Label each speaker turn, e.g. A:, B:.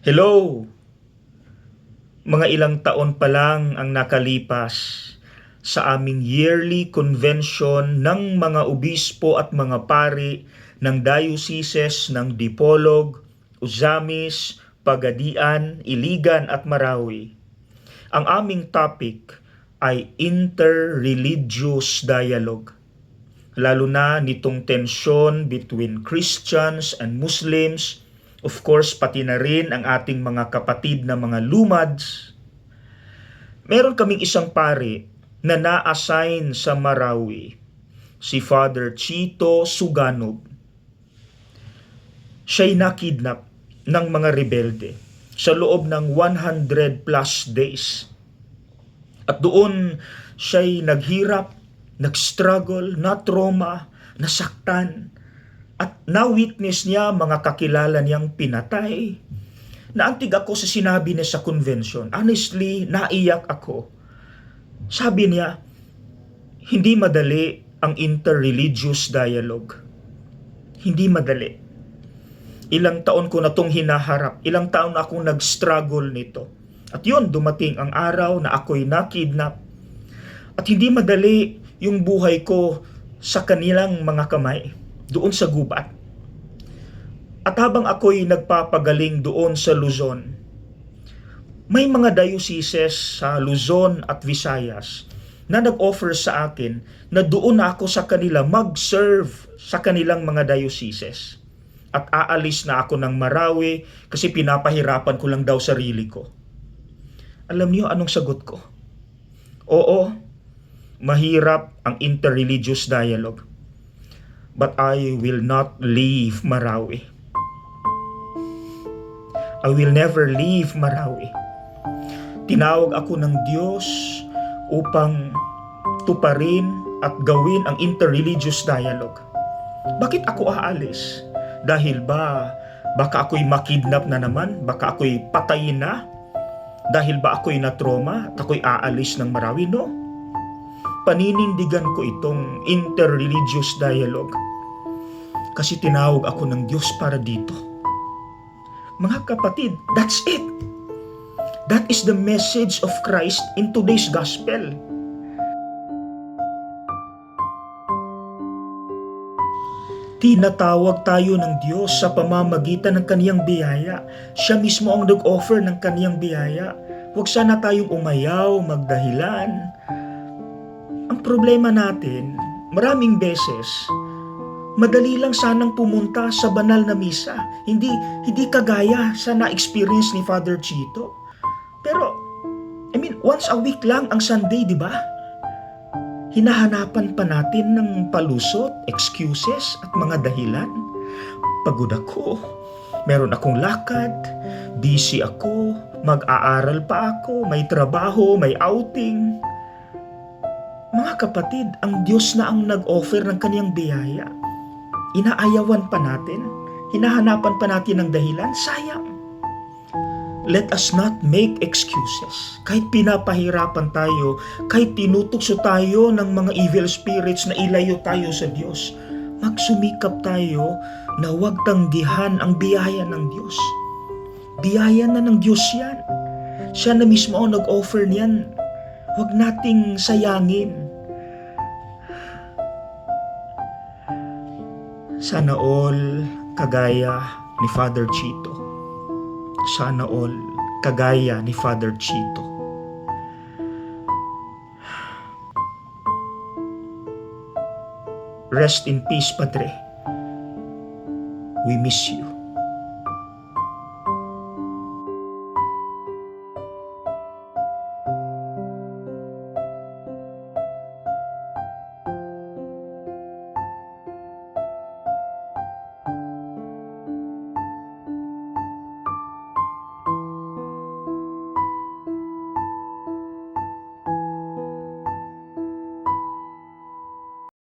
A: Hello! Mga ilang taon pa lang ang nakalipas sa aming yearly convention ng mga obispo at mga pari ng dioceses ng Dipolog, Uzamis, Pagadian, Iligan at Marawi. Ang aming topic ay interreligious dialogue. Lalo na nitong tensyon between Christians and Muslims, of course pati na rin ang ating mga kapatid na mga lumads. Meron kaming isang pare na na-assign sa Marawi, si Father Chito Suganog. Siya'y nakidnap ng mga rebelde sa loob ng 100 plus days. At doon siya'y naghirap, nag-struggle, na-trauma, nasaktan, at na-witness niya mga kakilala niyang pinatay. Naantig ako sa sinabi niya sa convention. Honestly, naiyak ako. Sabi niya, hindi madali ang interreligious dialogue. Hindi madali. Ilang taon ko na tong hinaharap. Ilang taon na akong nag-struggle nito. At yun, dumating ang araw na ako'y nakidnap. At hindi madali yung buhay ko sa kanilang mga kamay, doon sa gubat. At habang ako'y nagpapagaling doon sa Luzon, may mga dioceses sa Luzon at Visayas na nag-offer sa akin na doon ako sa kanila mag-serve sa kanilang mga dioceses. At aalis na ako ng Marawi kasi pinapahirapan ko lang daw sarili ko. Alam niyo anong sagot ko? Oo, mahirap ang interreligious dialogue. But I will not leave Marawi. I will never leave Marawi. Tinawag ako ng Diyos upang tuparin at gawin ang interreligious dialogue. Bakit ako aalis? Dahil ba baka ako'y makidnap na naman? Baka ako'y patayin na? Dahil ba ako'y na-trauma at ako'y aalis ng Marawi? No. Paninindigan ko itong interreligious dialogue kasi tinawag ako ng Diyos para dito. Mga kapatid, that's it. That is the message of Christ in today's gospel. Tinatawag tayo ng Diyos sa pamamagitan ng kaniyang biyaya. Siya mismo ang nag-offer ng kaniyang biyaya. Huwag sana tayong umayaw, magdahilan. Ang problema natin, maraming beses, madali lang sanang pumunta sa banal na misa. Hindi, hindi kagaya sa na-experience ni Father Chito. Pero, I mean, once a week lang ang Sunday, di ba? Hinahanapan pa natin ng palusot, excuses at mga dahilan. Pagod ako, meron akong lakad, busy ako, mag-aaral pa ako, may trabaho, may outing. Mga kapatid, ang Diyos na ang nag-offer ng kaniyang biyaya. Inaayawan pa natin, hinahanapan pa natin ng dahilan, sayang. Let us not make excuses. Kahit pinapahirapan tayo, kahit tinutukso tayo ng mga evil spirits na ilayo tayo sa Diyos, magsumikap tayo na huwag tanggihan ang biyaya ng Diyos. Biyaya na ng Diyos yan. Siya na mismo ang nag-offer niyan. Huwag nating sayangin. Sana all kagaya ni Father Chito. Sana all kagaya ni Father Chito. Rest in peace, Padre. We miss you.